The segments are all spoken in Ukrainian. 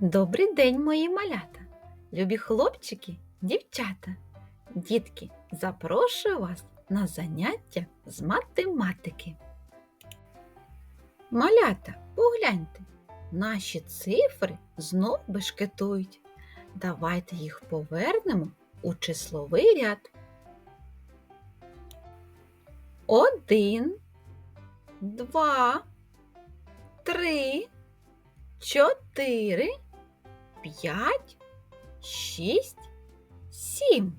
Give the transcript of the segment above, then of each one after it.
Добрий день, мої малята, любі хлопчики, дівчата. Дітки, запрошую вас на заняття з математики. Малята, погляньте, наші цифри знов бешкетують. Давайте їх повернемо у числовий ряд. Один, два, три, чотири, п'ять, шість, сім.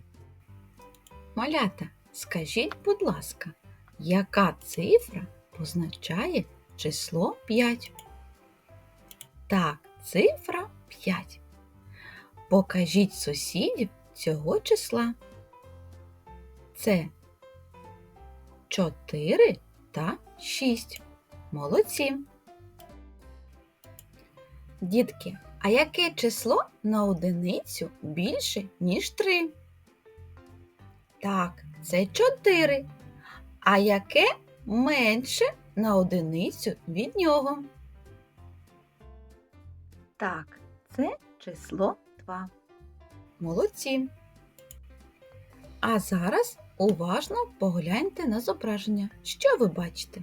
Малята, скажіть, будь ласка, яка цифра позначає число 5? Так, цифра 5. Покажіть сусідів цього числа. Це 4 та 6. Молодці. Дітки, а яке число на одиницю більше, ніж 3? Так, це 4. А яке менше на одиницю від нього? Так, це число 2. Молодці. А зараз уважно погляньте на зображення. Що ви бачите?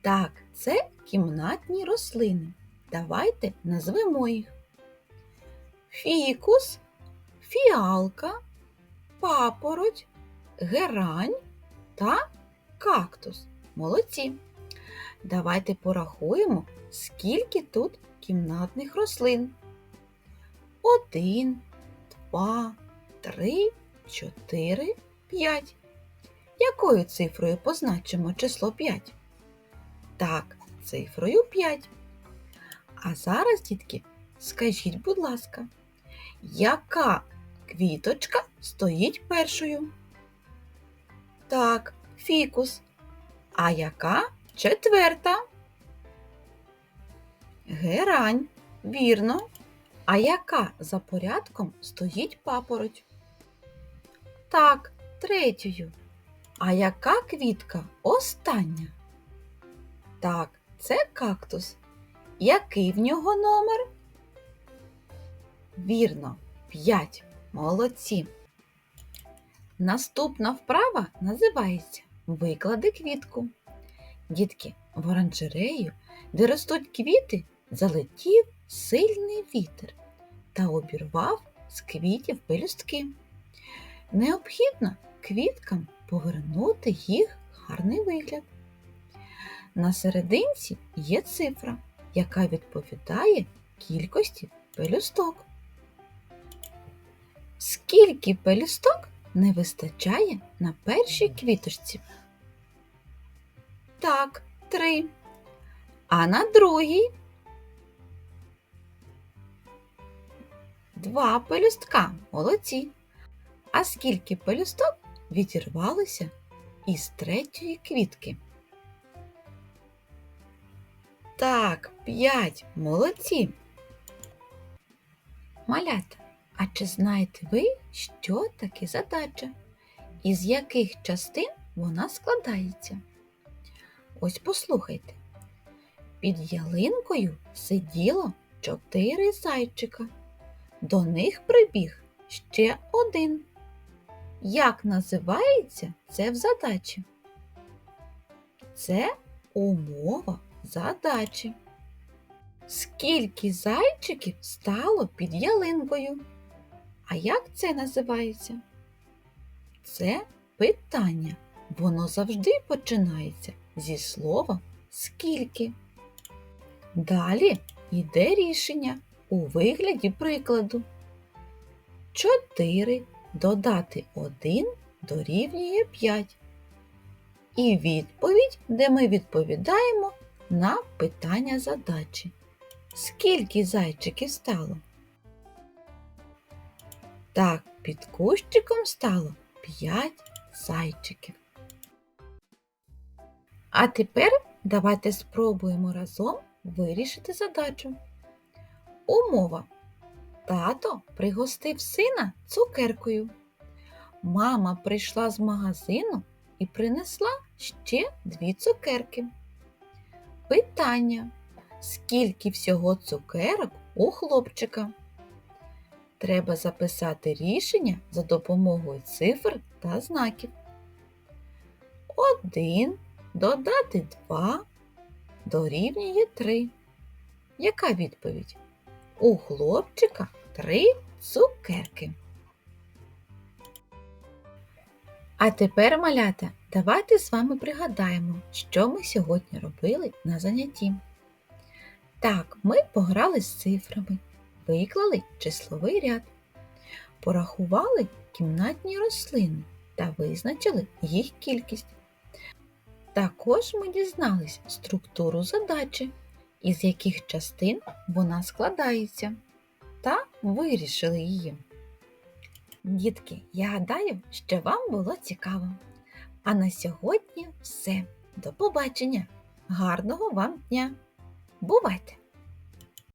Так, це кімнатні рослини. Давайте назвемо їх. Фікус, фіалка, папороть, герань та кактус. Молодці. Давайте порахуємо, скільки тут кімнатних рослин. Один, два, три, чотири, п'ять. Якою цифрою позначимо число 5? Так, цифрою 5. А зараз, дітки, скажіть, будь ласка, яка квіточка стоїть першою? Так, фікус. А яка четверта? Герань. Вірно. А яка за порядком стоїть папороть? Так, третьою. А яка квітка остання? Так, це кактус. Який в нього номер? Вірно, 5. Молодці. Наступна вправа називається Виклади квітку. Дітки, в оранжерею, де ростуть квіти, залетів сильний вітер та обірвав з квітів пелюстки. Необхідно квіткам повернути їх гарний вигляд. На серединці є цифра, яка відповідає кількості пелюсток. Скільки пелюсток не вистачає на першій квіточці? Так, три. А на другій два пелюстка. Молодці. А скільки пелюсток відірвалося із третьої квітки? Так, п'ять. Молодці. Малята, а чи знаєте ви, що таке задача? Із яких частин вона складається? Ось послухайте. Під ялинкою сиділо чотири зайчика. До них прибіг ще один. Як називається це в задачі? Це умова задачі. Скільки зайчиків стало під ялинкою? А як це називається? Це питання. Воно завжди починається зі слова скільки. Далі йде рішення у вигляді прикладу. 4 додати 1 дорівнює 5. І відповідь, де ми відповідаємо на питання задачі. Скільки зайчиків стало? Так, під кущиком стало 5 зайчиків. А тепер давайте спробуємо разом вирішити задачу. Умова. Тато пригостив сина цукеркою. Мама прийшла з магазину і принесла ще дві цукерки. Питання. Скільки всього цукерок у хлопчика. Треба записати рішення за допомогою цифр та знаків. Один додати два дорівнює три. Яка відповідь? У хлопчика три цукерки. А тепер, малята, давайте з вами пригадаємо, що ми сьогодні робили на занятті. Так, ми пограли з цифрами, виклали числовий ряд, порахували кімнатні рослини та визначили їх кількість. Також ми дізнались структуру задачі, із яких частин вона складається, та вирішили її. Дітки, я гадаю, що вам було цікаво. А на сьогодні все. До побачення! Гарного вам дня! Бувайте!